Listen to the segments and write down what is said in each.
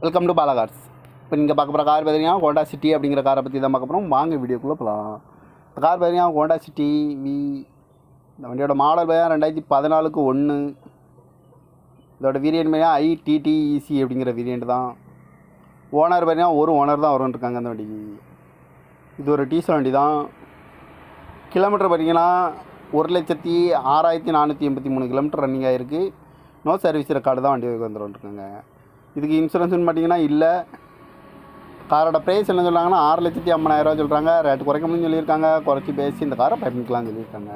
Welcome to Bala cars இப்போ நீங்கள் பார்க்க போகிற கார் பார்த்தீங்கன்னா ஹோண்டா சிட்டி அப்படிங்கிற காரை பற்றி தான் பார்க்க போகிறோம் வாங்க வீடியோக்குள்ளே போகலாம் இந்த கார் பார்த்தீங்கன்னா ஹோண்டா சிட்டி வி இந்த வண்டியோட மாடல் பார்த்தா ரெண்டாயிரத்தி பதினாலுக்கு ஒன்று இதோட வேரியன்ட் பார்த்தீங்கன்னா ஐடிடிஇசி அப்படிங்கிற வேரியண்ட் தான். ஓனர் பார்த்தீங்கன்னா ஒரு ஓனர் தான் வரும்னு இருக்காங்க அந்த வண்டிக்கு. இது ஒரு டீசல் வண்டி தான். கிலோமீட்டர் பார்த்தீங்கன்னா ஒரு லட்சத்தி ஆறாயிரத்தி நானூற்றி எண்பத்தி மூணு கிலோமீட்டர் ரன்னிங் ஆகிருக்கு நோ சர்வீஸ் ரெக்கார்டு தான் வண்டி வந்துருக்காங்க இதுக்கு இன்சூரன்ஸ்னு பார்த்தீங்கன்னா இல்லை. காரோட ப்ரைஸ் என்ன சொல்கிறாங்கன்னா ஆறு லட்சத்தி ஐம்பதாயிரரூவா சொல்கிறாங்க ரேட் குறைக்க முடியும்னு சொல்லியிருக்காங்க. குறைச்சி பேசி இந்த காரை பண்ணிக்கலாம்னு சொல்லியிருக்காங்க.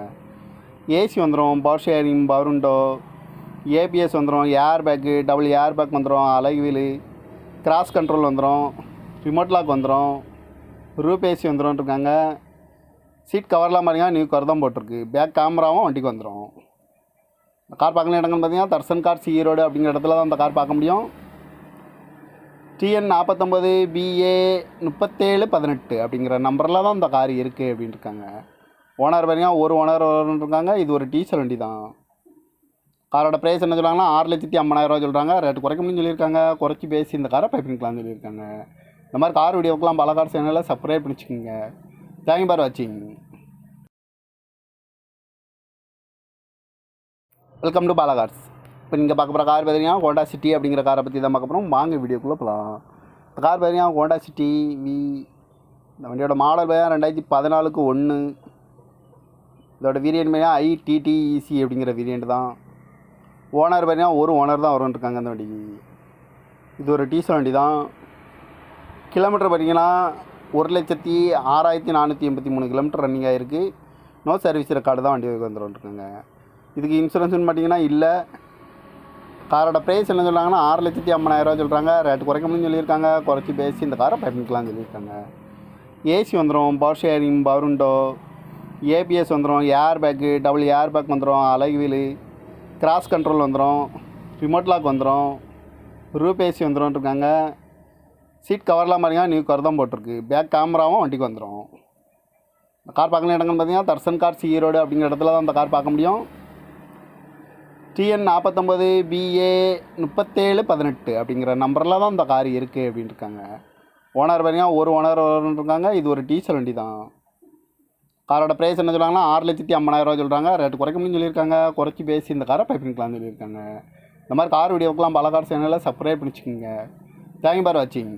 ஏசி வந்துடும் பவர் ஷேரிங் பவர் ஏபிஎஸ் வந்துடும் air bag double air bag வந்துடும் அலகு வீலு கிராஸ் கண்ட்ரோல் வந்துடும் ரிமோட் லாக் வந்துடும் ரூப் ஏசி வந்துடும் இருக்காங்க. சீட் கவர்லாம் பாருங்க நியூ கவர் தான் போட்டிருக்கு. பேக் கேமராவும் வண்டிக்கு வந்துடும் கார் பார்க்கணும் இடங்கள்னு பார்த்தீங்கன்னா தர்சன் கார் சி ரோடு அப்படிங்கிற இடத்துல தான் அந்த கார் பார்க்க முடியும். டிஎன் நாற்பத்தொம்பது பிஏ முப்பத்தேழு பதினெட்டு அப்படிங்கிற நம்பரில் தான் இந்த கார் இருக்குது அப்படின்னு இருக்காங்க ஓனர் பார்த்தீங்கன்னா ஒரு ஓனர் இருக்காங்க. இது ஒரு டீசல் வண்டி தான். காரோட ப்ரைஸ் என்ன சொல்கிறாங்கன்னா ஆறு லட்சத்தி ஐம்பதாயிரரூவா சொல்கிறாங்க ரேட் குறைக்க முடியும்னு சொல்லியிருக்காங்க. குறைச்சி பேசி இந்த காரை பைப்பிங்கலாம்னு சொல்லியிருக்காங்க. இந்த மாதிரி கார் வீடியோக்கெலாம் பல கார் சேனலில் சப்ஸ்கிரைப் பண்ணிச்சுக்கோங்க. தேங்க்யூ பார் வாட்சிங் வெல்கம் டு பாலகார்ஸ் இப்போ நீங்கள் பார்க்க போகிற கார் பார்த்தீங்கன்னா ஹோண்டா சிட்டி அப்படிங்கிற காரை பற்றி தான் பார்க்க போகிறோம் வாங்க வீடியோக்குள்ளே போகலாம் இப்போ கார் பார்த்தீங்கன்னா ஹோண்டா சிட்டி வி இந்த வண்டியோட மாடல் பார்த்தீங்கன்னா ரெண்டாயிரத்தி பதினாலுக்கு ஒன்று இதோட வேரியன்ட் பார்த்தீங்கன்னா ஐடிடிஇசி அப்படிங்கிற வேரியண்ட் தான். ஓனர் பார்த்தீங்கன்னா ஒரு ஓனர் தான் வரும்னு இருக்காங்க அந்த வண்டிக்கு. இது ஒரு டீசல் வண்டி தான். கிலோமீட்டர் பார்த்தீங்கன்னா ஒரு லட்சத்தி ஆறாயிரத்தி நானூற்றி எண்பத்தி மூணு கிலோமீட்டர் ரன்னிங் ஆகிருக்கு நோ சர்வீஸ் ரெக்கார்டு தான் வண்டி வந்துருக்காங்க இதுக்கு இன்சூரன்ஸ்னு பார்த்தீங்கன்னா இல்லை. காரோட ப்ரைஸ் என்ன சொல்கிறாங்கன்னா ஆறு லட்சத்தி ஐம்பதாயிரரூவா சொல்கிறாங்க ரேட் குறைக்க முடியும் சொல்லியிருக்காங்க. குறைச்சி பேசி இந்த காரை பண்ணிக்கலாம்னு சொல்லியிருக்காங்க. ஏசி வந்துடும் பவர் ஷேரிங் பவருண்டோ ஏபிஎஸ் வந்துடும் air bag double air bag வந்துடும் அலகு வீலு கிராஸ் கண்ட்ரோல் வந்துடும் ரிமோட் லாக் வந்துடும் ரூப் ஏசி வந்துடும் இருக்காங்க. சீட் கவர்லாம் பாருங்க நியூ கவர் தான் போட்டிருக்கு. பேக் கேமராவும் வண்டிக்கு வந்துடும் கார் பார்க்கணும் இடங்கள்னு பார்த்தீங்கன்னா தர்சன் கார் சி ஈரோடு அப்படிங்கிற இடத்துல தான் அந்த கார் பார்க்க முடியும். டிஎன் நாற்பத்தொம்பது பிஏ முப்பத்தேழு பதினெட்டு அப்படிங்கிற நம்பரில் தான் இந்த கார் இருக்குது அப்படின்னு இருக்காங்க ஓனர் பாருங்க ஒரு ஓனர் இருக்காங்க. இது ஒரு டீசல் வண்டி தான். காரோட ப்ரைஸ் என்ன சொல்கிறாங்கன்னா ஆறு லட்சத்தி ஐம்பதாயிரரூவா சொல்கிறாங்க ரேட் குறைக்க முடியும்னு சொல்லியிருக்காங்க. குறைச்சி பேசி இந்த காரை பைப்பிங்கலாம்னு சொல்லியிருக்காங்க. இந்த மாதிரி கார் வீடியோக்கெலாம் பல கார் சேனலில் சப்ஸ்கிரைப் பண்ணிச்சுக்கோங்க. தேங்க்யூ பார் வாட்சிங்